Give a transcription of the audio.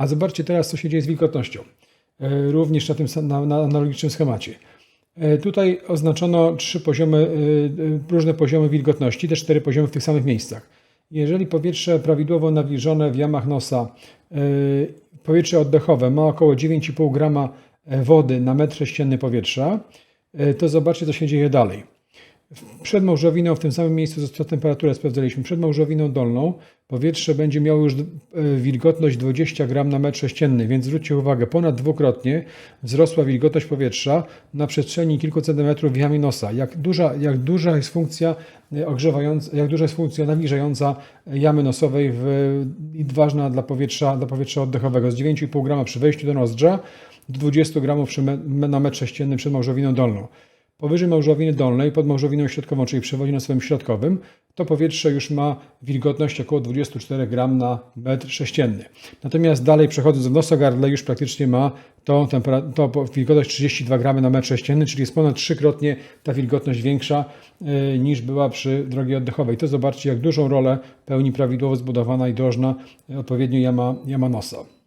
A zobaczcie teraz, co się dzieje z wilgotnością. E, Również na tym na, na analogicznym schemacie. E, Tutaj oznaczono trzy poziomy, e, różne poziomy wilgotności, te cztery poziomy w tych samych miejscach. Jeżeli powietrze prawidłowo nawilżone w jamach nosa, powietrze oddechowe ma około 9,5 grama wody na metr sześcienny powietrza, to zobaczcie, co się dzieje dalej. Przed małżowiną, w tym samym miejscu, temperaturę sprawdzaliśmy, przed małżowiną dolną powietrze będzie miało już e, wilgotność 20 gram na metr sześcienny, więc zwróćcie uwagę, ponad dwukrotnie wzrosła wilgotność powietrza na przestrzeni kilku centymetrów w jamie nosa. Jak duża, jak duża jest funkcja e, ogrzewająca, jak duża jest funkcja nawilżająca jamy nosowej w, i ważna dla powietrza, dla powietrza oddechowego. Z 9,5 grama przy wejściu do nozdrza do 20 gramów przy na metr sześcienny przed małżowiną dolną. Powyżej małżowiny dolnej, pod małżowiną środkową, czyli przewodzie nosowym środkowym, to powietrze już ma wilgotność około 24 gram na metr sześcienny. Natomiast dalej przechodząc do nosogardla już praktycznie ma po- wilgotność 32 gramy na metr sześcienny, czyli jest ponad trzykrotnie ta wilgotność większa y, niż była przy drogi oddechowej. To zobaczcie, jak dużą rolę pełni prawidłowo zbudowana i drożna odpowiednio jama, jama nosa.